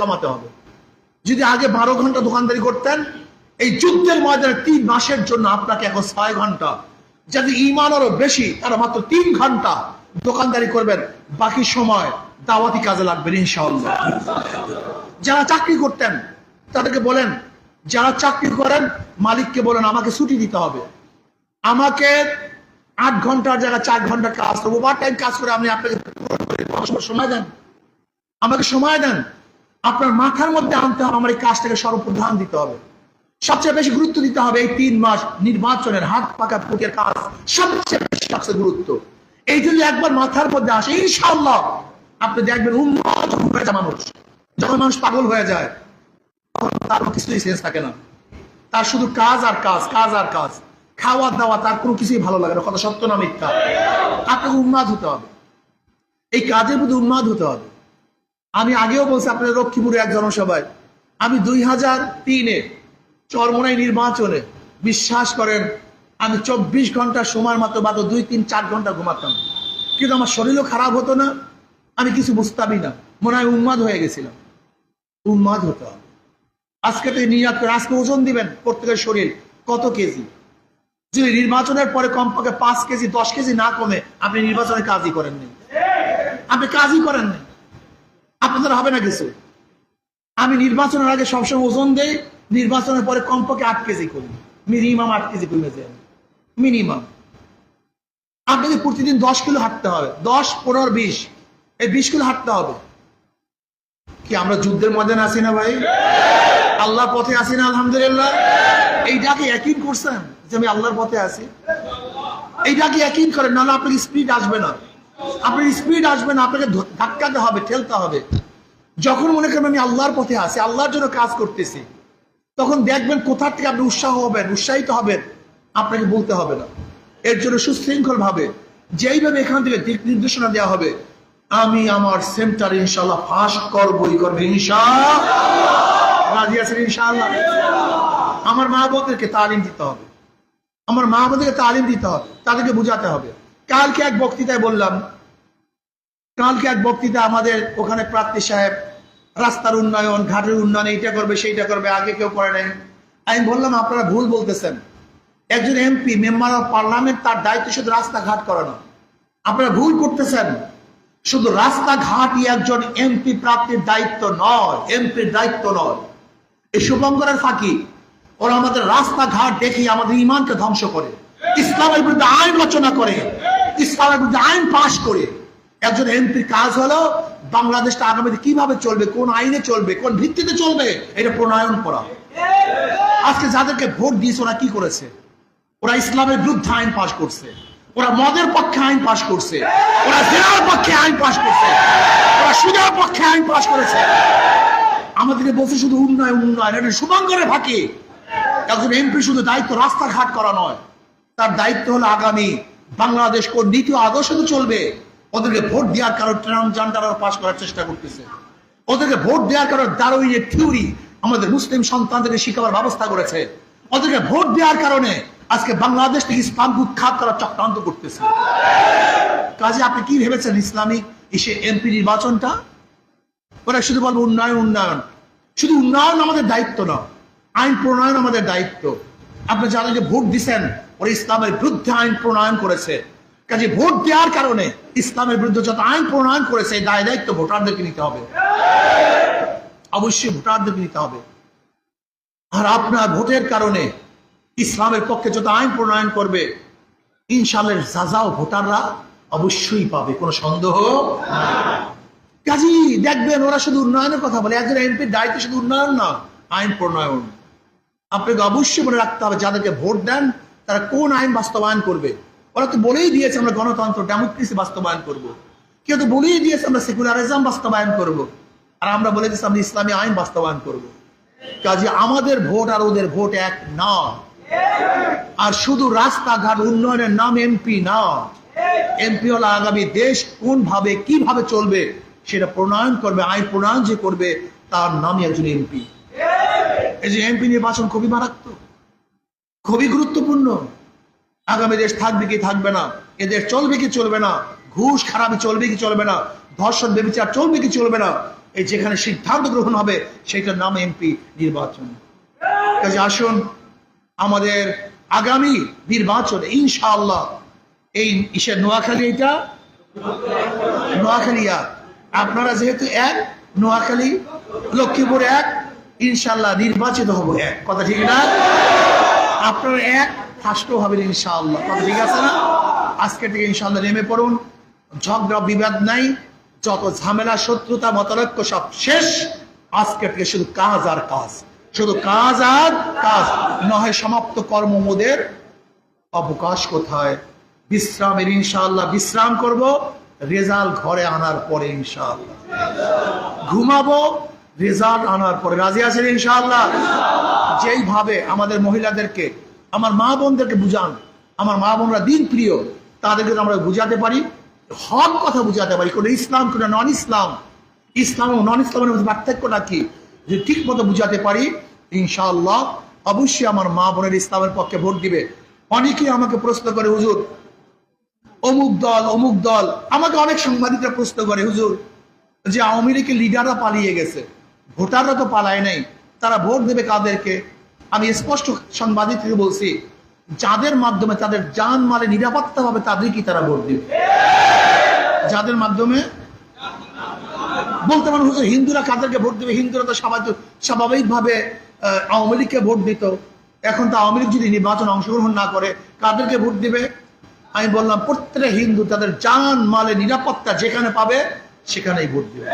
কমাতে হবে। যদি আগে বারো ঘণ্টা দোকানদারি করতেন, এই যুদ্ধের ময়দানে তিন মাসের জন্য আপনাকে এখন ছয় ঘণ্টা। যদি ইমান আরও বেশি, তারা মাত্র তিন ঘণ্টা দোকানদারি করবেন। বাকি সময় দাওয়াতি কাজে লাগবেন, ইনশাআল্লাহ। যারা চাকরি করতেন, তাদেরকে বলেন, যারা চাকরি করেন, মালিককে বলেন, আমাকে ছুটি দিতে হবে। আমাকে আট ঘণ্টার জায়গায় চার ঘণ্টা কাজ করব। ওভার টাইম কাজ করে আপনি আপনাকে সময় দেন। আমাকে সময় দেন। আপনার মাথার মধ্যে আনতে হবে, আমার এই কাজটাকে সর্বপ্রধান দিতে হবে। সবচেয়ে বেশি গুরুত্ব দিতে হবে এই তিন মাস নির্বাচনের হাত পাকা ফুটের কাজ। সবচেয়ে বেশি সবচেয়ে গুরুত্ব। এই যদি একবার মাথার মধ্যে আসে ইনশাল্লাহ আপনি দেখবেন উন্নত হয়ে যায় মানুষ, যখন মানুষ পাগল হয়ে যায়, তখন তার কিছুই শেষ থাকে না। তার শুধু কাজ আর কাজ কাজ আর কাজ। খাওয়া দাওয়া তার কোনো কিছুই ভালো লাগে না, কথা সত্য না মিথ্যা। আপনাকে উন্মাদ হতে হবে। এই কাজের প্রতি উন্মাদ হতে হবে। আমি আগেও বলছি আপনাদের লক্ষ্মীপুরে এক জনসভায়। আমি দুই হাজার তিনে চরমনাই নির্বাচনে বিশ্বাস করেন, আমি চব্বিশ ঘণ্টা সময় মাত্র মাত্র দুই, তিন, চার ঘণ্টা ঘুমাতাম। কিন্তু আমার শরীরও খারাপ হতো না, আমি কিছু বুঝতামই না। মনে হয় উন্মাদ হয়ে গেছিলাম। উন্মাদ হতে আজকে তো নিয়াত করে আজকে ওজন দিবেন প্রত্যেকের শরীর, কত কেজি? যদি নির্বাচনের পরে কমপক্ষে পাঁচ কেজি, দশ কেজি না কমে, আপনি নির্বাচনে কাজই করেননি। আপনি কাজই করেননি। আপনাদের হবে না কিছু। আমি নির্বাচনের আগে সবসময় ওজন দেই, নির্বাচনের পরে কমপক্ষে আট কেজি করি। মিনিমাম আট কেজি কমে যায় মিনিমাম। আপনাকে প্রতিদিন দশ কিলো হাঁটতে হবে, দশ, পনেরো, বিশ, এই বিশ কিলো হাঁটতে হবে। কি আমরা যুদ্ধের ময়দানে আছি না ভাই? আল্লাহর পথে আছি না, আলহামদুলিল্লাহ? এইটাকে একই করছেন যে আমি আল্লাহর পথে আছি? এইটাকে একই করেন? নাহলে আপনার স্পিড আসবে না। আপনার স্পিড আসবে না, আপনাকে ধাক্কাতে হবে, ঠেলতে হবে। যখন মনে করবেন আমি আল্লাহর পথে আছি, আল্লাহর জন্য কাজ করতেছি, তখন দেখবেন কোথা থেকে আপনি উৎসাহ হবেন, উৎসাহিত হবেন, আপনাকে বলতে হবে না। এর জন্য সুশৃঙ্খল ভাবে যেইভাবে এখান থেকে দিক নির্দেশনা দেওয়া হবে, আমি আমার সেন্টার ইনশাল্লাহ করবই করবে ইনশাআল্লাহ। রাজি আছেন, ইনশাআল্লাহ? আমার মা বোনদেরকে তালিম দিতে হবে। আমার মা বোনদেরকে তালিম দিতে হবে, তাদেরকে বুঝাতে হবে। কালকে এক বক্তৃতায় বললাম, কালকে এক বক্তৃতা আমাদের ওখানে প্রার্থী সাহেব, রাস্তার উন্নয়ন, ঘাটের উন্নয়ন, এইটা করবে, সেইটা করবে, আগে কেউ করে নাই। আমি বললাম, আপনারা ভুল বলতেছেন। একজন এমপি, মেম্বার অফ পার্লামেন্ট, তার দায়িত্ব শুধু রাস্তাঘাট করানো। আপনারা ভুল করতেছেন। শুধু রাস্তাঘাটই একজন এমপি প্রাপ্তির দায়িত্ব নয়, এমপির দায়িত্ব নয়। এই শুভঙ্করের ফাঁকি, ওরা আমাদের রাস্তাঘাট দেখে আমাদের ইমানকে ধ্বংস করে। ইসলামের বিরুদ্ধে আইন রচনা করে, ইসলামের বিরুদ্ধে আইন পাশ করে। একজন এমপির কাজ হলো, বাংলাদেশটা আগামীতে কীভাবে চলবে, কোন আইনে চলবে, কোন ভিত্তিতে চলবে, এটা প্রণয়ন করা। আজকে যাদেরকে ভোট দিয়েছে, ওরা কি করেছে? ওরা ইসলামের বিরুদ্ধে আইন পাশ করছে। ওরা মদের পক্ষে আইন পাশ করছে। ওরা জেনার পক্ষে আইন পাশ করছে। ওরা সুদের পক্ষে আইন পাশ করেছে। আমাদেরকে বলছে শুধু উন্নয়ন উন্নয়ন। এটা শুভঙ্করের ফাঁকি। একজন এমপি শুধু দায়িত্ব রাস্তাঘাট করা নয়। তার দায়িত্ব হলো আগামী বাংলাদেশ কোন নীতি ও আদর্শে চলবে। ওদেরকে ভোট দেওয়ার কারণ ট্রান্সজেন্ডার পাশ করার চেষ্টা করতেছে। ওদেরকে ভোট দেওয়ার কারণ দারুইনের থিওরি আমাদের মুসলিম সন্তানদেরকে শিখাবার ব্যবস্থা করেছে। ওদেরকে ভোট দেওয়ার কারণে আজকে বাংলাদেশ থেকে ইসলাম উৎখাত করার চক্রান্ত করতেছে। কাজে আপনি কি ভেবেছেন ইসলামিক ইসে এমপি নির্বাচনটা? ওরা শুধু বলব উন্নয়ন উন্নয়ন। শুধু উন্নয়ন আমাদের দায়িত্ব না, আইন প্রণয়ন আমাদের দায়িত্ব। আপনি যাদেরকে ভোট দিচ্ছেন ওরা ইসলামের বিরুদ্ধে আইন প্রণয়ন করেছে। কাজে ভোট দেওয়ার কারণে ইসলামের বিরুদ্ধে যত আইন প্রণয়ন করেছে, এই দায় দায়িত্ব ভোটারদেরকে নিতে হবে। অবশ্যই ভোটারদেরকে নিতে হবে। আর আপনার ভোটের কারণে ইসলামের পক্ষে যত আইন প্রণয়ন করবে ইনশাল্লাহ সাজাও ভোটাররা অবশ্যই পাবে, কোনো সন্দেহ কাজী দেখবেন ওরা শুধু উন্নয়নের কথা বলে, একজন এমপির দায়িত্ব শুধু উন্নয়ন না, আইন প্রণয়ন। আপনাকে অবশ্যই মনে রাখতে হবে, যাদেরকে ভোট দেন তারা কোন আইন বাস্তবায়ন করবে ওরা তো বলেই দিয়েছে আমরা গণতন্ত্র, ডেমোক্রেসি বাস্তবায়ন করব। কেউ তো বলেই দিয়েছে আমরা সেকুলারিজম বাস্তবায়ন করব। আর আমরা বলে দিয়েছি আমরা ইসলামী আইন বাস্তবায়ন করব। কাজে আমাদের ভোট আর ওদের ভোট এক না আর শুধু রাস্তাঘাট উন্নয়নের নাম এমপি না এমপি হলো আগামী দেশ কোন ভাবে কীভাবে চলবে সেটা প্রণয়ন করবে, আইন প্রণয়ন যে করবে তার নামই একজন এমপি এই যে এমপি নির্বাচন খুবই মারাত্মক খুবই গুরুত্বপূর্ণ। আগামী দেশ থাকবে কি থাকবে না এদের চলবে কি চলবে না, ঘুষ খারাপি চলবে কি চলবে না, ধর্ষণ বেবিচার চলবে কি চলবে না, এই যেখানে সিদ্ধান্ত গ্রহণ হবে সেটার নাম এমপি নির্বাচন। কাজে আসুন, আমাদের আগামী নির্বাচন ইনশাআল্লাহ, এই ইসের নোয়াখালী এটা নোয়াখালী আপনারা যেহেতু এক, নোয়াখালী, লক্ষ্মীপুর এক ইনশাল্লাহ নির্বাচিত হব এক। কথা ঠিক না? আপনারা এক ফার্স্টও হবেন ইনশাআল্লাহ। কথা ঠিক আছে না? আজকে থেকে ইনশাআল্লাহ নেমে পড়ুন। ঝগড়া, বিবাদ নাই। যত ঝামেলা, শত্রুতা মতলক্য সব শেষ। আজকে থেকে শুধু কাজ আর কাজ। শুধু কাজ আর কাজ। নয় সমাপ্ত কর্ম মোদের। অবকাশ কোথায়? বিশ্রামের ইনশাআল্লাহ। বিশ্রাম করব। রেজাল্ট ঘরে আনার পরে ইনশাআল্লাহ। ঘুমাবো। রেজাল্ট আনার পরে। রাজি আছেন ইনশাআল্লাহ? যেইভাবে আমাদের মহিলাদেরকে, আমার মা বোনদেরকে বুঝান, আমার মা বোনরা দিন প্রিয় তাদেরকে আমরা বুঝাতে পারি, হক কথা বুঝাতে পারি, কোনো ইসলাম, কোনো নন ইসলাম ইসলাম ও নন ইসলামের মধ্যে পার্থক্যটা কি? যে ঠিক মতো বুঝাতে পারি, ইনশাআল্লাহ, অবশ্যই আমার মা বোনের ইসলামের পক্ষে ভোট দিবে। অনেকেই আমাকে প্রশ্ন করে, হুজুর, অমুক দল অমুক দল। আমাকে অনেক সাংবাদিকরা প্রশ্ন করে, হুজুর, যে আওয়ামী লীগের লিডাররা পালিয়ে গেছে, ভোটাররা তো পালায় নাই। তারা ভোট দেবে কাদেরকে? আমি স্পষ্ট সাংবাদিক থেকে বলছি, যাদের মাধ্যমে তাদের জান মালে নিরাপত্তা পাবে তাদেরকেই তারা ভোট দেবে। যাদের মাধ্যমে? বলতে হুজুর, হিন্দুরা কাদেরকে ভোট দেবে? হিন্দুরা তো স্বাভাবিক স্বাভাবিকভাবে আওয়ামী লীগকে ভোট দিত। এখন তো আওয়ামী লীগ যদি নির্বাচন অংশগ্রহণ না করে, কাদেরকে ভোট দিবে? আমি বললাম, প্রত্যেকটা হিন্দু তাদের জান মালে নিরাপত্তা যেখানে পাবে, সেখানেই ভোট দিবে।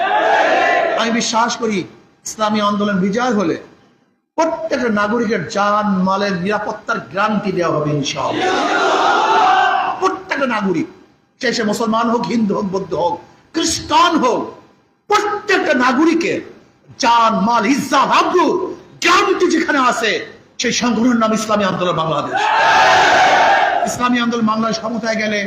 আমি বিশ্বাস করি ইসলামী আন্দোলন বিজয় হলে প্রত্যেকটা নাগরিকের জান মালের নিরাপত্তার গ্যারান্টি দেওয়া হবে ইনশাআল্লাহ। প্রত্যেকটা নাগরিক, সে সে মুসলমান হোক, হিন্দু হোক, বৌদ্ধ হোক, খ্রিস্টান হোক, প্রত্যেকটা নাগরিকের জান মাল ইজ্জাত আব্রু গ্যারান্টি যেখানে আছে, সেই সংগঠনের নাম ইসলামী আন্দোলন বাংলাদেশ। ইসলামী আন্দোলন বাংলাদেশ ক্ষমতায় গেলে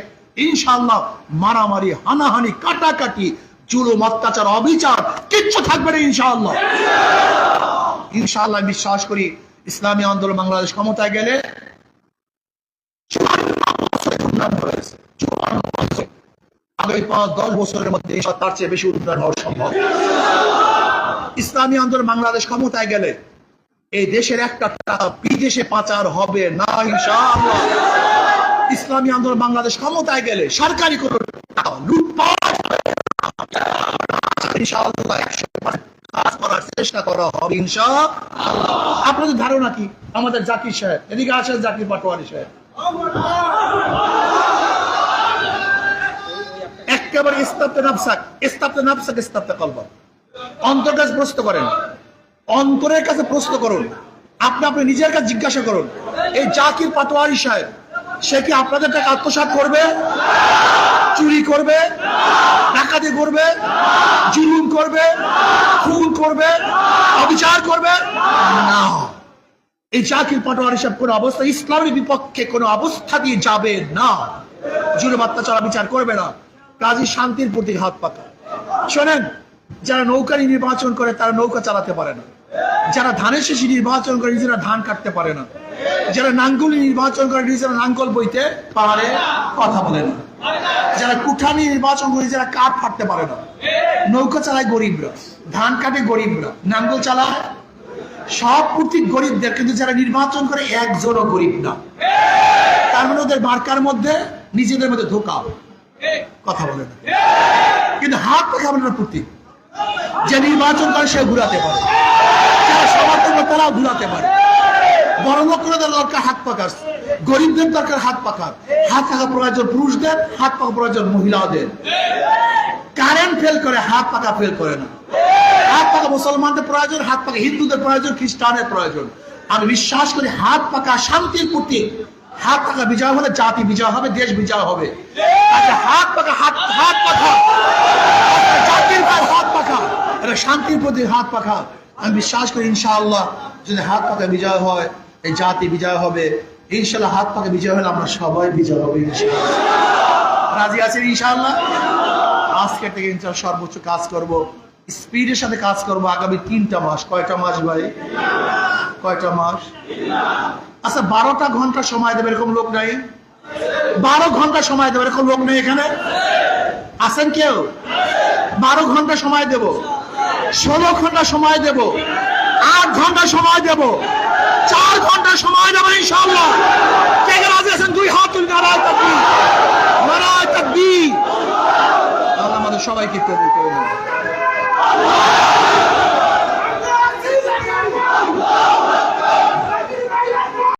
ইনশাল্লাহ মারামারি, হানাহানি, কাটাকাটি জুলুম অত্যাচার অবিচার, কিচ্ছু থাকবে না, ইনশাআল্লাহ। ইনশাআল্লাহ বিশ্বাস করি ইসলামী আন্দোলন বাংলাদেশ ক্ষমতায় গেলে। আগামী পাঁচ, দশ বছরের মধ্যে তার চেয়ে বেশি উন্নয়ন হওয়া সম্ভব। ইসলামী আন্দোলন বাংলাদেশ ক্ষমতায় গেলে এই দেশের একটা টাকা বিদেশে পাচার হবে না ইসলামী আন্দোলন বাংলাদেশ ক্ষমতায় গেলে সরকারি কোনো ইনশাআল্লাহ একশো কাজ করার চেষ্টা করা হবে, ইনশাআল্লাহ। আপনাদের ধারণা কি? আমাদের সাহেব, এদিকে আসেন পাটোয়ারি সাহেব। একেবারে নাফসাক ইস্তাবতে নাফসাক ইস্তাবতে কলবা অন্তর কাছে প্রশ্ন করেন। অন্তরের কাছে প্রশ্ন করুন। আপনি আপনি নিজের কাছে জিজ্ঞাসা করুন। এই জাকির পাটোয়ারি সাহেব, সে কি আপনাদের টাকা আত্মসাৎ করবে? চুরি করবে, ডাকাতি করবে, জুলুম করবে, খুন করবে, অবিচার করবে, না। এই চাকরির পাটোয়ারি সাহেব কোন অবস্থা, ইসলামের বিপক্ষে কোন অবস্থা দিয়ে যাবে না। জুলুম, অত্যাচার বিচার করবে না। কাজী শান্তির প্রতি হাত পাকা শোনেন, যারা নৌকা নির্বাচন করে, তারা নৌকা চালাতে পারে না। যারা ধানের শেষে নির্বাচন করে, নিজেরা ধান কাটতে পারে না। যারা নাঙ্গল নির্বাচন করে, নিজেরা নাঙ্গল বইতে পারে, কথা বলে না। যারা কুঠানি নির্বাচন করে যারা কাঠ ফাটতে পারে না। নৌকা চালায় গরিবরা, ধান কাটে গরিবরা, নাঙ্গল চালায়। সব প্রতীক গরিবদের কিন্তু যারা নির্বাচন করে একজনও গরিব না। তার মানে ওদের মার্কার মধ্যে নিজেদের মধ্যে ধোকা কথা বলে না কিন্তু হাত পাখা না প্রতীক যে নির্বাচন করে সে ঘুরাতে পারে। যারা সমর্থন তারাও ঘুরাতে পারে। বড় লোক করে দরকার হাত পাকার গরিবদের দরকার হাত পাকার। হাত পাকা প্রয়োজন পুরুষদের, হাত পাকা প্রয়োজন মহিলাদের। কারেন্ট ফেল করে, হাত পাকা ফেল করে না। হাত পাকা মুসলমানদের প্রয়োজন, হাত পাকা হিন্দুদের প্রয়োজন খ্রিস্টানের প্রয়োজন। আমি বিশ্বাস করি হাত পাকা শান্তির প্রতীক। হাত পাকা বিজয় হলে জাতি বিজয় হবে, দেশ বিজয় হবে। আচ্ছা হাত পাকা, হাত হাত পাখা জাতির পায়ে হাত পাখা এটা শান্তির প্রতি হাত পাখা আমি বিশ্বাস করি ইনশাআল্লাহ, যদি হাত পাকা বিজয় হয়, এই জাতি বিজয় হবে। ইনশাআল্লাহ হাত পাকা বিজয় হলে আমরা সবাই বিজয় হবে রাজি আছেন ইনশাল্লাহ? আজকে থেকে ইনশাআল্লাহ সর্বোচ্চ কাজ করব, স্পিডের সাথে কাজ করব আগামী তিনটা মাস। কয়টা মাস ভাই? কয়টা মাস? আচ্ছা বারোটা ঘণ্টা সময় দেবে এরকম লোক নাই? বারো ঘণ্টা সময় দেবে এরকম লোক নেই এখানে? আছেন কেউ? বারো ঘণ্টা সময় দেব। ষোলো ঘণ্টা সময় দেব। আট ঘণ্টা সময় দেব। চার ঘণ্টা সময় দেবো ইনশাল্লাহ কে কে রাজি আছেন? দুই হাত তুলি নারায় তাকবি নারায় তাকবি আল্লাহ আমাদের সবাইকে কবুল করে নেন।